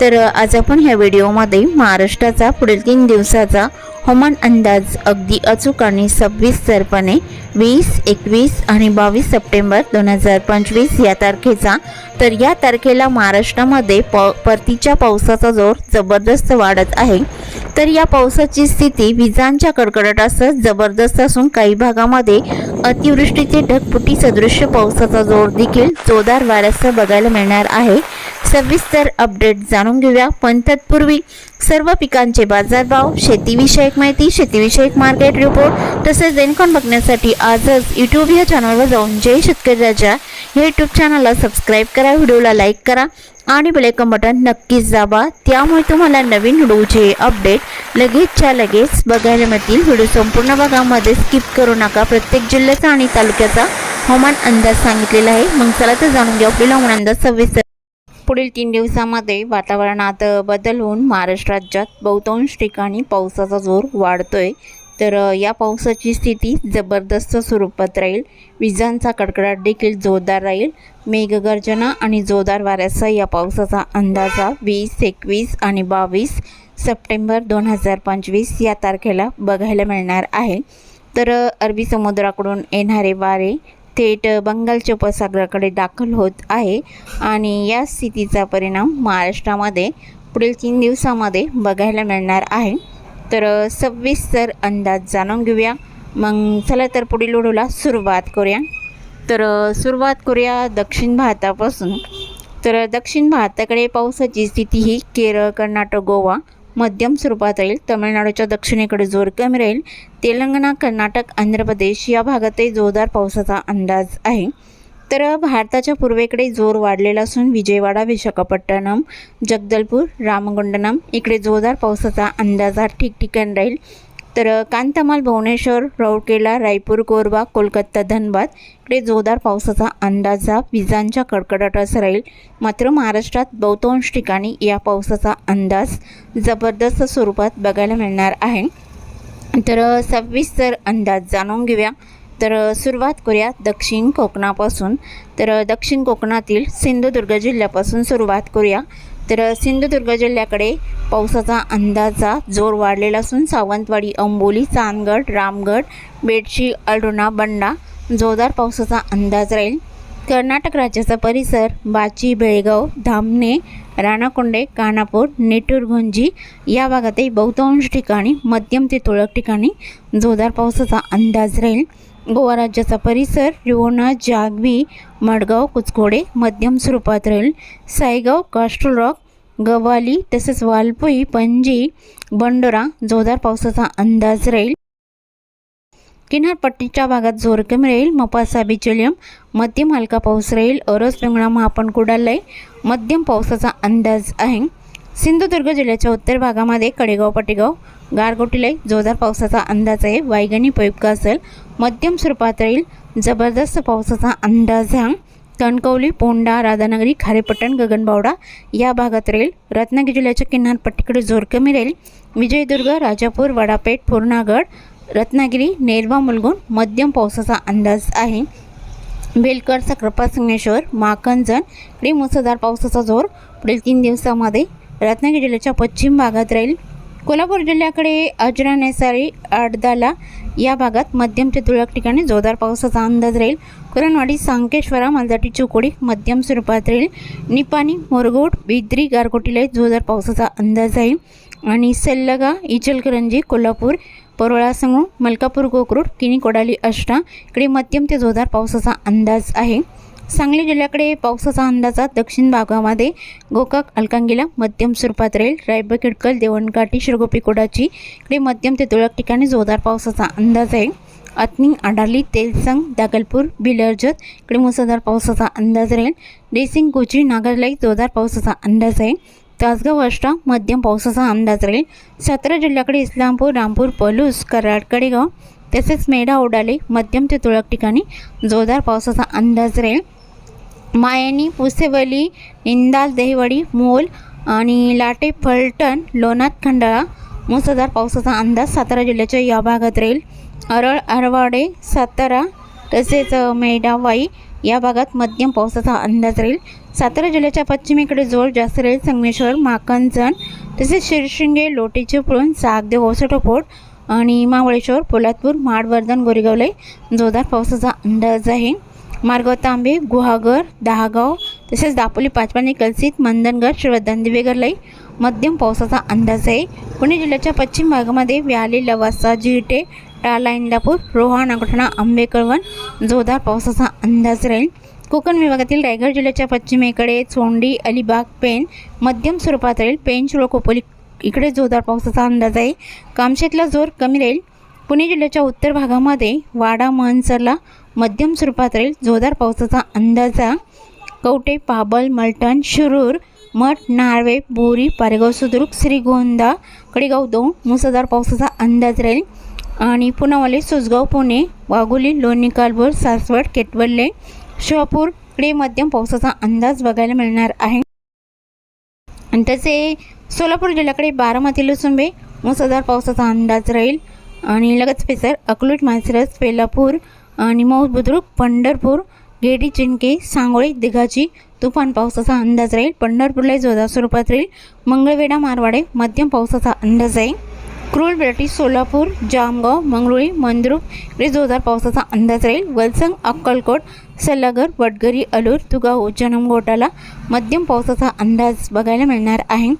तर आज आपण ह्या व्हिडिओमध्ये महाराष्ट्राचा पुढील तीन दिवसाचा हवामान अंदाज अगदी अचूक आणि सविस्तरपणे वीस एकवीस आणि बावीस सप्टेंबर दोन हजार पंचवीस या तारखेचा. तर या तारखेला महाराष्ट्रामध्ये प परतीच्या पावसाचा जोर जबरदस्त वाढत आहे. तर या पावसाची स्थिती विजांच्या कडकडाटासह जबरदस्त असून काही भागामध्ये अतिवृष्टीचे ढगफुटी सदृश्य पावसाचा जोर देखील जोरदार वाऱ्यासह बघायला मिळणार आहे. सविस्तर अपडेट जाणून घेऊया. पण तत्पूर्वी सर्व पिकांचे बाजारभाव शेतीविषयक माहिती शेतीविषयक मार्केट रिपोर्ट तसेच रेनकॉन बघण्यासाठी आजच यूट्यूब या चॅनलवर जाऊन जय शेतकरी राजा हे यूट्यूब चॅनलला सबस्क्राईब करा व्हिडिओला लाईक करा आणि बेलायकन बटन नक्कीच दाबा. त्यामुळे तुम्हाला नवीन व्हिडिओचे अपडेट लगेचच्या लगेच बघायला मिळतील. व्हिडिओ संपूर्ण भागामध्ये स्किप करू नका. प्रत्येक जिल्ह्याचा आणि तालुक्याचा हवामान अंदाज सांगितलेला आहे. मग चला तर जाणून घ्या आपल्याला हवामान अंदाज सविस्तर पुढील तीन दिवसामध्ये वातावरणात बदल होऊन महाराष्ट्र राज्यात बहुतांश ठिकाणी पावसाचा जोर वाढतोय. तर या पावसाची स्थिती जबरदस्त स्वरूपात राहील. विजांचा कडकडाट देखील जोरदार राहील. मेघगर्जना आणि जोरदार वाऱ्यासह या पावसाचा अंदाजा वीस एकवीस आणि बावीस सप्टेंबर दोन हजार पंचवीस या तारखेला बघायला मिळणार आहे. तर अरबी समुद्राकडून येणारे वारे थेट बंगालच्या उपसागराकडे दाखल होत आहे आणि या स्थितीचा परिणाम महाराष्ट्रामध्ये पुढील तीन दिवसामध्ये बघायला मिळणार आहे. तर सविस्तर अंदाज जाणून घेऊया. मग चला तर पुढील उडूला सुरुवात करूया. तर सुरुवात करूया दक्षिण भारतापासून. तर दक्षिण भारताकडे पावसाची स्थिती ही केरळ कर्नाटक गोवा मध्यम स्वरूपात राहील. तमिळनाडूच्या दक्षिणेकडे जोर कमी राहील. तेलंगणा कर्नाटक आंध्र प्रदेश या भागातही जोरदार पावसाचा अंदाज आहे. तर भारताच्या पूर्वेकडे जोर वाढलेला असून विजयवाडा विशाखापट्टणम जगदलपूर रामगुंडनम इकडे जोरदार पावसाचा अंदाज हा ठिकठिकाणी राहील. तर कांतामाल भुवनेश्वर राऊरकेला रायपूर कोरबा कोलकाता धनबाद इकडे जोरदार पावसाचा अंदाज हा विजांच्या कडकडाटास राहील. मात्र महाराष्ट्रात बहुतांश ठिकाणी या पावसाचा अंदाज जबरदस्त स्वरूपात बघायला मिळणार आहे. तर सविस्तर अंदाज जाणून घेऊया. तर सुरुवात करूया दक्षिण कोकणापासून. तर दक्षिण कोकणातील सिंधुदुर्ग जिल्ह्यापासून सुरुवात करूया. तर सिंधुदुर्ग जिल्ह्याकडे पावसाचा अंदाजा जोर वाढलेला असून सावंतवाडी अंबोली चांदगड रामगड बेडशी अडुणा बंडा जोरदार पावसाचा अंदाज राहील. कर्नाटक राज्याचा परिसर बाची बेळगाव धामणे राणाकोंडे कानापूर नेटूरगुंजी या भागातही बहुतांश ठिकाणी मध्यम ते तुरळक ठिकाणी जोरदार पावसाचा अंदाज राहील. गोवा राज्याचा परिसर रिवोणा जागवी मडगाव कुचकोडे मध्यम स्वरूपात राहील. सायगाव कास्ट्रोल रॉक गव्हाली तसेच वालपुई पणजी बंडोरा जोरदार पावसाचा अंदाज राहील. किनारपट्टीच्या भागात जोर कमी राहील. मपासा बिचोलियम मध्यम हलका पाऊस राहील. अरस पिंगळा महापण कुडालय. मध्यम पावसाचा अंदाज आहे. सिंधुदुर्ग जिल्ह्याच्या उत्तर भागामध्ये कडेगाव पटेगाव गारगोटीलय जोरदार पावसाचा अंदाज आहे. वायगणी उपयुक्त असेल मध्यम स्वरूपात राहील. जबरदस्त पावसाचा अंदाज आहे कणकवली पोंडा राधानगरी खारेपट्टण गगनबावडा या भागात राहील. रत्नागिरी जिल्ह्याच्या किनारपट्टीकडे जोर कमी राहील. विजयदुर्ग राजापूर वडापेठ पूर्णागड रत्नागिरी नेरवा मुलगुण मध्यम पावसाचा अंदाज आहे. बेलकर कृपा सिंगेश्वर माकंजन इकडे मुसळधार पावसाचा जोर पुढील तीन दिवसामध्ये रत्नागिरी जिल्ह्याच्या पश्चिम भागात राहील. कोल्हापूर जिल्ह्याकडे अजरा नेसारी आडदाला या भागात मध्यम ते तुरळक ठिकाणी जोरदार पावसाचा अंदाज राहील. कुरणवाडी सांकेश्वरा मालदाटी चिकोडी मध्यम स्वरूपात राहील. निपाणी मोरगोड बिद्री गारकोटीला जोरदार पावसाचा अंदाज आहे आणि सल्लगा इचलकरंजी कोल्हापूर परोळा संगू मलकापूर गोकरूड किनी कोडाली अष्टा इकडे मध्यम ते जोरदार पावसाचा अंदाज आहे. सांगली जिल्ह्याकडे पावसाचा अंदाजा दक्षिण भागामध्ये गोकाक अलकांगीला मध्यम स्वरूपात राहील. रायब खिडकल देवणकाठी शिरगोपी कोडाची इकडे मध्यम ते तुरळक ठिकाणी जोरदार पावसाचा अंदाज आहे. अतनी आडाली तेलसंग दागलपूर बिलर्जत इकडे मुसळधार पावसाचा अंदाज राहील. डेसिंग कोची नागरलाई जोरदार पावसाचा अंदाज आहे. तासगाव अष्टा मध्यम पावसाचा अंदाज राहील. सातारा जिल्ह्याकडे इस्लामपूर रामपूर पलूस कराड कडेगाव तसेच मेढा ओडाले मध्यम ते तुरळक ठिकाणी जोरदार पावसाचा अंदाज राहील. मायानी पुसेवली निंदाल देहवाडी मोल आणि लाटे फलटण लोणात खंडाळा मुसळधार पावसाचा अंदाज सातारा जिल्ह्याच्या या भागात राहील. अरळ अरवाडे सातारा तसेच मेढावाई मेडावाई या भागात मध्यम पावसाचा अंदाज राहील. सातारा जिल्ह्याच्या पश्चिमेकडे जोर जास्त राहील. संगमेश्वर माकंचन तसेच शिरशिंगे लोटे चिपळूण सागदेव ओसटोपोट आणि महाबळेश्वर पोलादपूर माडवर्धन गोरेगावला जोरदार पावसाचा अंदाज आहे. मार्गाव तांबे गुहागर दहागाव तसेच दापोली पाचपाणी कलसित मंदनगड श्रीवर्धन दिवेगरलाई मध्यम पावसाचा अंदाज आहे. पुणे जिल्ह्याच्या पश्चिम भागामध्ये व्याली लवासा जिरटे टाला इंदापूर रोहा नागोठणा आंबेकळवण जोरदार पावसाचा अंदाज राहील. कोकण विभागातील रायगड जिल्ह्याच्या पश्चिमेकडे चोंडी अलिबाग पेन मध्यम स्वरूपात राहील. पेन शिरोळ खोपोली इकडे जोरदार पावसाचा अंदाज आहे. कामशेतला जोर कमी राहील. पुणे जिल्ह्याच्या उत्तर भागामध्ये वाडा महनसरला मध्यम स्वरूपात राहील. जोरदार पावसाचा अंदाजा. कवटे पाबल मलटण शिरूर मठ नार्वे बोरी पारेगाव सुद्रुक श्रीगोंदा कडेगाव दोन मुसळधार पावसाचा अंदाज राहील. आणि पुनावाले सुसगाव पुणे वाघोली लोणी कालभोर सासवड केटवल्ले शिवापूर इकडे मध्यम पावसाचा अंदाज बघायला मिळणार आहे. आणि तसे सोलापूर जिल्ह्याकडे बारामती लुसुंबे मुसळधार पावसाचा अंदाज राहील. आणि लगत पेसर अकलूट मासरस पेलापूर आणि मौज बुद्रुक पंढरपूर गेडी चिंके सांगोळी दिघाची तुफान पावसाचा अंदाज राहील. पंढरपूरला जोरदार स्वरूपात राहील. मंगळवेढा मारवाडे मध्यम पावसाचा अंदाज आहे क्रूल बेटी सोलापूर जामगाव मंगरुळी मंद्रुप इकडे जोरदार पावसाचा अंदाज राहील. वलसंग अक्कलकोट सल्लागर वडगरी अलूर तुगाव जनम गोटाला मध्यम पावसाचा अंदाज बघायला मिळणार आहे.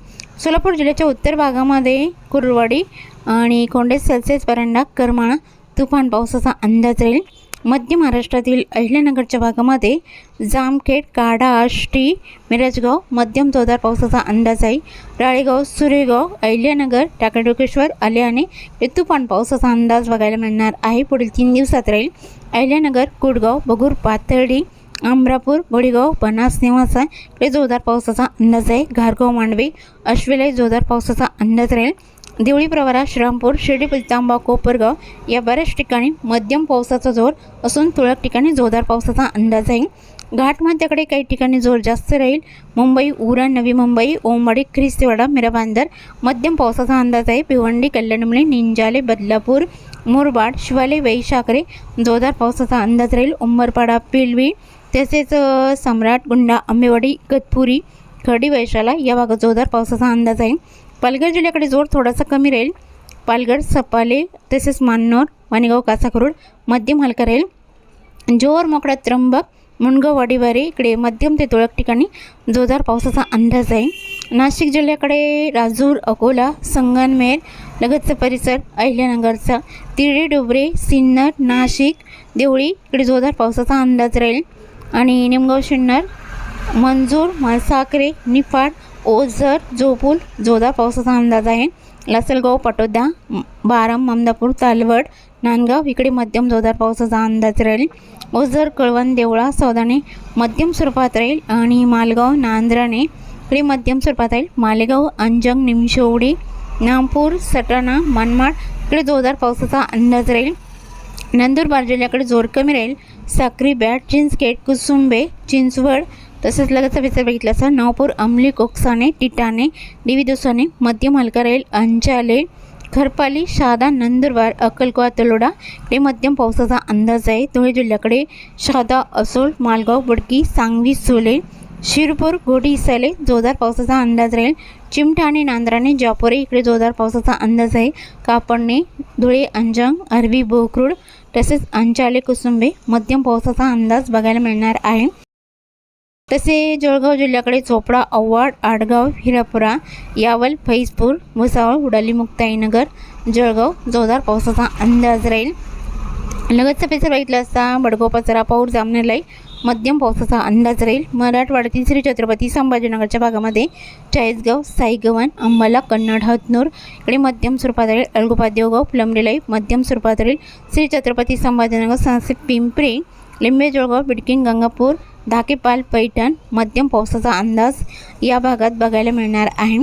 सोलापूर जिल्ह्याच्या उत्तर भागामध्ये कुरवाडी आणि कोंडे सेल्सिअस परंडा करमाळा तुफान पावसाचा अंदाज राहील. मध्य महाराष्ट्रातील अहिल्यानगरच्या भागामध्ये जामखेड काढा आष्टी मिरजगाव मध्यम जोरदार पावसाचा अंदाज आहे. राळेगाव सुरेगाव अहिल्यानगर टाकडोकेश्वर आल्याने हे तुफान पावसाचा अंदाज बघायला मिळणार आहे. पुढील तीन दिवसात राहील अहिल्यानगर कुडगाव बगूर पाथर्डी अमरापूर बोडीगाव बनास निवासा इकडे जोरदार पावसाचा अंदाज आहे. घारगाव मांडवे अश्वेला जोरदार पावसाचा अंदाज राहील. देवळी प्रवारा श्रीरामपूर शिर्डी पिलतांबा कोपरगाव या बऱ्याच ठिकाणी मध्यम पावसाचा जोर असून तुरळक ठिकाणी जोरदार पावसाचा अंदाज आहे. घाटमध्याकडे काही ठिकाणी जोर जास्त राहील. मुंबई उरण नवी मुंबई ओमवाडी ख्रिस्तीवाडा मिराबांदर मध्यम पावसाचा अंदाज आहे. भिवंडी कल्याणमुळे निंजाले बदलापूर मुरबाड शिवाले वैशाखरे जोरदार पावसाचा अंदाज राहील. उंबरपाडा पिलवी तसेच सम्राट गुंडा आंबेवाडी गतपुरी खर्डी वैशाला या भागात जोरदार पावसाचा अंदाज आहे. पालघर जिल्ह्याकडे जोर थोडासा कमी राहील. पालघर सपाले तसेच मान्नोर वाणीगाव कासाखरूड मध्यम हलका राहील. जोर मोकळा त्र्यंबक मुणगाव वाडीवारी इकडे मध्यम ते तुळक ठिकाणी जोरदार पावसाचा अंदाज आहे. नाशिक जिल्ह्याकडे राजूर अकोला संगनमेर लगतचा परिसर अहिल्यानगरचा तिरडे डोबरे सिन्नर नाशिक देवळी इकडे जोरदार पावसाचा अंदाज राहील. आणि निमगाव शिन्नर मंजूर मालसाकरे निफाड ओझर जोपूल जोरदार पावसाचा अंदाज आहे. लासलगाव पटोद्या म- बाराम ममदापूर तालवड नांदगाव इकडे मध्यम जोरदार पावसाचा अंदाज राहील. ओझर कळवण देवळा सौदाणे मध्यम स्वरूपात राहील आणि मालगाव नांद्राने इकडे मध्यम स्वरूपात राहील. मालेगाव अंजंग निमशेवडी नामपूर सटाणा मनमाड इकडे जोरदार पावसाचा अंदाज राहील. नंदुरबार जिल्ह्याकडे जोर कमी राहील. साक्री बॅट चिंचखेड कुसुंबे चिंचवड तसेच लगतचा विचार बघितला असता नावपूर अंमली कोकसाने टिटाणे देवी दोसाने मध्यम हलका राहील अंचाले खरपाली शहादा नंदुरबार अक्कलकोवा तलोडा इकडे मध्यम पावसाचा अंदाज आहे. धुळे जिल्ह्याकडे शहादा असोल मालगाव बुडकी सांगवी सोले शिरपूर घोडी इसाले जोरदार पावसाचा अंदाज राहील. चिमठा आणि नांद्राने जापोरे इकडे जोरदार पावसाचा अंदाज आहे. कापडणे धुळे अंजंग अरबी बोकरूड तसेच अंचाले कुसुंबे मध्यम पावसाचा अंदाज बघायला मिळणार आहे. तसे जळगाव जिल्ह्याकडे चोपडा औवाड आडगाव हिरापुरा यावल फैजपूर भुसावळ उडाली मुक्ताईनगर जळगाव जोरदार पावसाचा अंदाज राहील. लगतचा पेसर बघितला असता बडगाव पचरा पाऊर जामनेरलाई मध्यम पावसाचा अंदाज राहील. मराठवाड्यातील श्री छत्रपती संभाजीनगरच्या भागामध्ये चाळीसगाव साईगव्हाण अंबाला कन्नड हतनूर इकडे मध्यम स्वरूपात राहील. अलगोपा देवगाव फुलंब्रीलाई मध्यम स्वरूपात राहील. श्री छत्रपती संभाजीनगर सांसे पिंपरी लिंबे जळगाव बिडकीन गंगापूर धाकेपाल पैठण मध्यम पावसाचा अंदाज या भागात बघायला मिळणार आहे.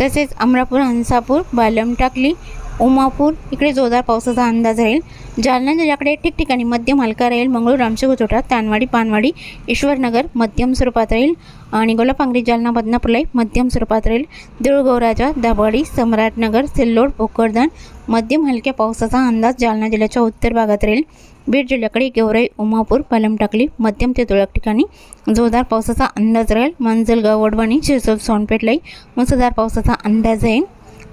तसेच अमरापूर हंसापूर बालम टाकली उमापूर इकडे जोरदार पावसाचा अंदाज राहील. जालना जिल्ह्याकडे ठिकठिकाणी मध्यम हलका राहील. मंगळूर रामशेगोचोटा तानवाडी पानवाडी ईश्वरनगर मध्यम स्वरूपात राहील. आणि गोलापांगरी जालना बदनापूरलाई मध्यम स्वरूपात राहील. देऊळगौराजा दाभाडी सम्राटनगर सिल्लोड भोकरदन मध्यम हलक्या पावसाचा अंदाज जालना जिल्ह्याच्या उत्तर भागात राहील. बीड जिल्ह्याकडे गेवराई उमापूर पलमटाकली मध्यम ते तुरळक ठिकाणी जोरदार पावसाचा अंदाज राहील. मांजलगाव वडवणी शिरसोल सोनपेठलाई मुसळधार पावसाचा अंदाज आहे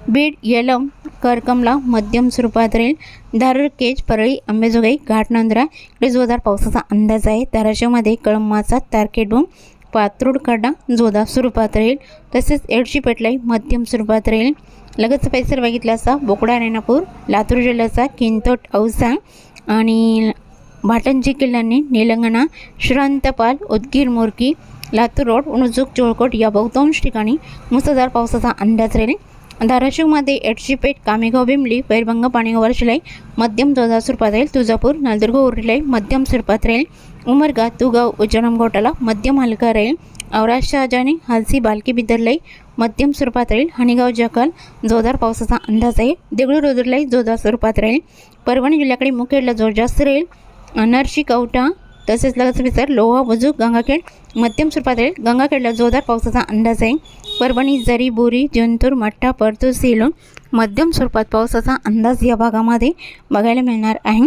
बीड येलम करकमला मध्यम स्वरूपात राहील धारूर केज परळी अंबेजोगाई घाटनांद्रा इकडे जोरदार पावसाचा अंदाज आहे. धाराशिवमध्ये कळंबाचा तारकेडून पात्रूड खड्डा जोरदार स्वरूपात राहील तसेच एडशी पेटलाई मध्यम स्वरूपात राहील लगतचा परिसर बघितला असता बोकडा रेणापूर लातूर जिल्ह्याचा किंतोट औसा आणि भाटंजी किल्ल्यांनी निलंगणा श्रांतपाल उदगीर मोरकी लातूर रोड उणजूक जोळकोट या बहुतांश ठिकाणी मुसळधार पावसाचा अंदाज राहील. धाराशिवमध्ये एडशीपेठ कामेगाव बिमली पैरभंग पाणीगावर शिलाई मध्यम जोरदार स्वरूपात राहील तुळजापूर नलदुर्ग उरलाई मध्यम स्वरूपात राहील उमरगा तुगाव उज्जनम घोटाला मध्यम हलका राहील औराज शहाजानी हालसी बालकी बिदरलाई मध्यम स्वरूपात राहील हणीगाव जकाल जोरदार पावसाचा अंदाज आहे. देगळूर रुद्रलाई जोरदार स्वरूपात राहील परभणी जिल्ह्याकडे मुखेडला जोर जास्त राहील नरशी कवटा तसेच लगेच विसर लोहा वजूक गंगाखेड मध्यम स्वरूपात राहील गंगाखेडला जोरदार पावसाचा अंदाज आहे. परभणी जरी बोरी जंतूर मठ्ठा परतूर सेलून मध्यम स्वरूपात पावसाचा अंदाज या भागामध्ये बघायला मिळणार आहे.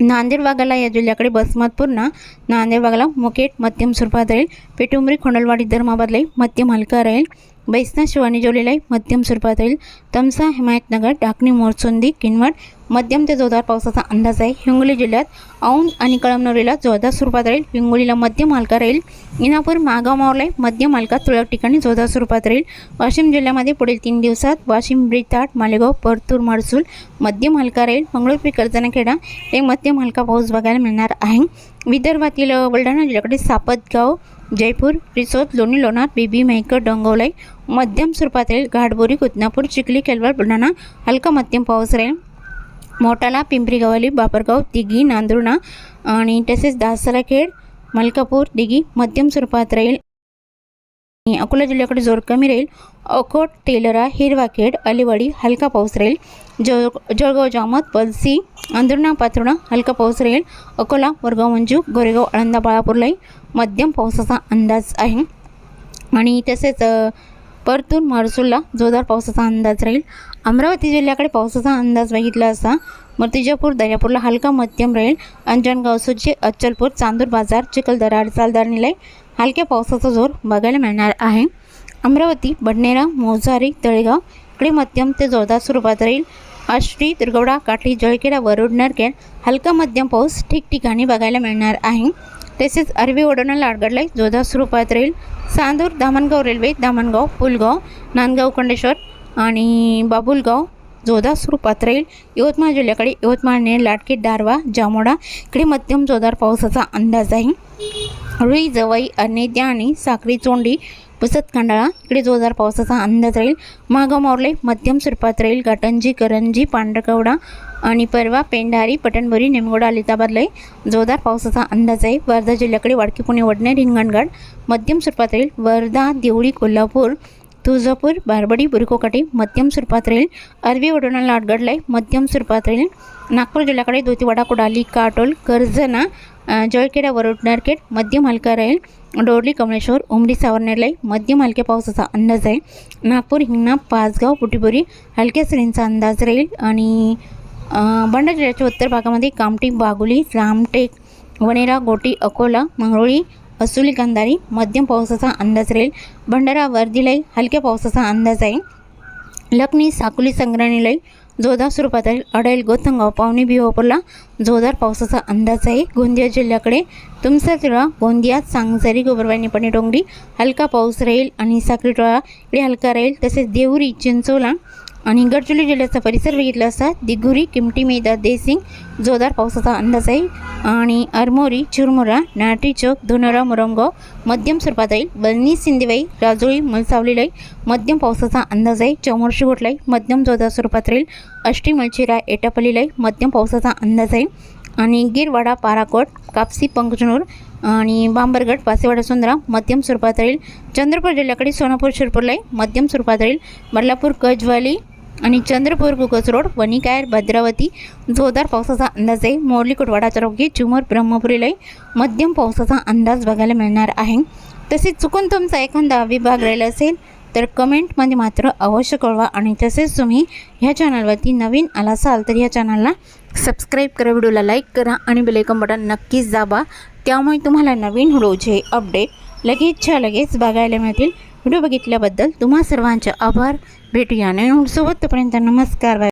नांदेड भागाला या जिल्ह्याकडे बसमतपूरना नांदेड भागाला मुकेट मध्यम स्वरूपात राहील. पेटुंबरी खोंडलवाडी धर्माबादलाही मध्यम हलका राहील. बैसना शिवानी जोलीलाही मध्यम स्वरूपात राहील तमसा हिमायतनगर डाकणी मोरसुंदी किनवट मध्यम ते जोरदार पावसाचा अंदाज आहे. हिंगोली जिल्ह्यात औंध आणि कळमनोरीला जोरदार स्वरूपात राहील हिंगोलीला मध्यम हलका राहील. इनापूर मागाव मावलाई मध्यम हलका तुरळक ठिकाणी जोरदार स्वरूपात राहील वाशिम जिल्ह्यामध्ये पुढील तीन दिवसात वाशिम ब्रिताट मालेगाव परतूर मडसूल मध्यम हलका राहील. मंगळूरपी कर्जनाखेडा हे मध्यम हलका पाऊस बघायला मिळणार आहे. विदर्भातील बुलढाणा जिल्ह्याकडे सापतगाव जयपूर रिसोद लोणी लोणार बीबी मेहकर डोंगवलाई मध्यम स्वरूपात राहील घाटबोरी कुतनापूर चिखली केलवाड बुलढाणा हलका मध्यम पाऊस राहील. मोटाला पिंपरी गवाली बापरगाव दिघी नांदुर्णा आणि तसेच दासराखेड मलकापूर दिघी मध्यम स्वरूपात राहील. आणि अकोला जिल्ह्याकडे जोर कमी राहील. अकोट तेलरा हिरवाखेड अलिवाडी हलका पाऊस राहील. जळ जळगाव जामत पलसी अंदुर्णा पात्रुणा हलका पाऊस राहील. अकोला वरगाव मंजू गोरेगाव आळंदा बाळापूरलाही मध्यम पावसाचा अंदाज आहे. आणि तसेच परतूर महसूलला जोरदार पावसाचा अंदाज राहील. अमरावती जिल्ह्याकडे पावसाचा अंदाज बघितला असता मूर्तिजापूर दर्यापूरला हलका मध्यम राहील. अंजनगाव सुजी अच्चलपूर चांदूर बाजार चिखलदरा चालदार निलय हलक्या पावसाचा जोर बघायला मिळणार आहे. अमरावती बडनेरा मोजारी तळेगाव इकडे मध्यम ते जोरदार स्वरूपात राहील. आष्टी दुर्गवडा काठी जळखेडा वरुड नरखेड हलका मध्यम पाऊस ठिकठिकाणी बघायला मिळणार आहे. तसेच अरबी ओढवणा लाडगडला जोधा स्वरूपात राहील. चांदूर दामणगाव रेल्वे दामणगाव पुलगाव नांदगाव कंडेश्वर आणि बाबुलगाव जोधा स्वरूपात राहील. यवतमाळ जिल्ह्याकडे यवतमाळने लाटके दारवा जामोडा इकडे मध्यम जोरदार पावसाचा अंदाज आहे. रुई जवई अनेद्या आणि साखरी चोंडी पुसत खंडाळा इकडे जोरदार पावसाचा अंदाज राहील. मागाव मावले मध्यम स्वरूपात राहील. घाटंजी करंजी पांढरकवडा आणि परवा पेंढारी पटणबोरी निमगोडा लिताबादलाही जोरदार पावसाचा अंदाज आहे. वर्धा जिल्ह्याकडे वाडकी पुणे वडणे रिंगणगड मध्यम स्वरूपात राहील. वर्धा देवळी कोल्हापूर तुळजापूर बारबडी बुरकोकाटी मध्यम स्वरूपात राहील. अरबी वडोणा लाटगडलाई मध्यम स्वरूपात राहील. नागपूर जिल्ह्याकडे धोतीवाडा कुडाली काटोल कर्जना जळखेडा वरुड नरखेड मध्यम हलका राहील. डोरली कमळेश्वर उमरी सावरनेरलाई मध्यम हलक्या पावसाचा अंदाज आहे. नागपूर हिंगणा पाचगाव पुटीपुरी हलक्या सरींचा अंदाज राहील. आणि भंडारा जिल्ह्याच्या उत्तर भागामध्ये कामटेक बागुली रामटेक वनेरा गोटी अकोला मंगरुळी असुली गांधारी मध्यम पावसाचा अंदाज राहील. भंडारा वर्दीलाई हलक्या पावसाचा अंदाज आहे. लखनी साकुली संग्रहालय जोरदार स्वरूपात राहील अडेल गोतंगाव पावणे बिहोपूरला जोरदार पावसाचा अंदाज आहे. गोंदिया जिल्ह्याकडे तुमसरतिळा गोंदिया सांगसरी गोबरवाणी पणे डोंगरी हलका पाऊस राहील. आणि साखरीटोळा इकडे हलका राहील. तसेच देवरी चिंचोला आणि गडचिरोली जिल्ह्याचा परिसर बघितला असता दिगुरी किमटी मेदा देसिंग जोरदार पावसाचा अंदाज आहे. आणि अरमोरी चुरमुरा नाटी चौक धुनोरा मुरमगाव मध्यम स्वरूपात येईल बलनी सिंदेवाई राजोळी मलसावलीलाई मध्यम पावसाचा अंदाज आहे. चौमर्शी गोटलाई मध्यम जोरदार स्वरूपात राहील अष्टी मलचिरा एटापल्लीलाई मध्यम पावसाचा अंदाज आहे. आणि गिरवाडा पाराकोट कापसी पंकजनूर आणि बांबरगड पासेवाडा सुंदरा मध्यम स्वरूपात राहील चंद्रपूर जिल्ह्याकडे सोनापूर शिरपूरलाई मध्यम स्वरूपात राहील बदलापूर कजवाली आणि चंद्रपूर कुकस रोड वणिकायर भद्रावती जोरदार पावसाचा अंदाज आहे मोरली कुटवाडा चौकी चुमर ब्रह्मपुरीलाही मध्यम पावसाचा अंदाज बघायला मिळणार आहे. तसेच चुकून तुमचा एखादा विभाग राहिला असेल तर कमेंटमध्ये मात्र अवश्य कळवा आणि तसेच तुम्ही ह्या चॅनलवरती नवीन आला असाल तर ह्या चॅनलला सबस्क्राईब करा व्हिडिओला लाईक करा आणि बेलायकन बटन नक्कीच दाबा. त्यामुळे तुम्हाला नवीन व्हिडिओचे अपडेट लगेचच्या लगेच बघायला मिळतील. व्हिडिओ बघितल्याबद्दल तुम्हा सर्वांचे आभार. भेटूया. नवीन व्हिडिओसोबत तोपर्यंत नमस्कार बाय.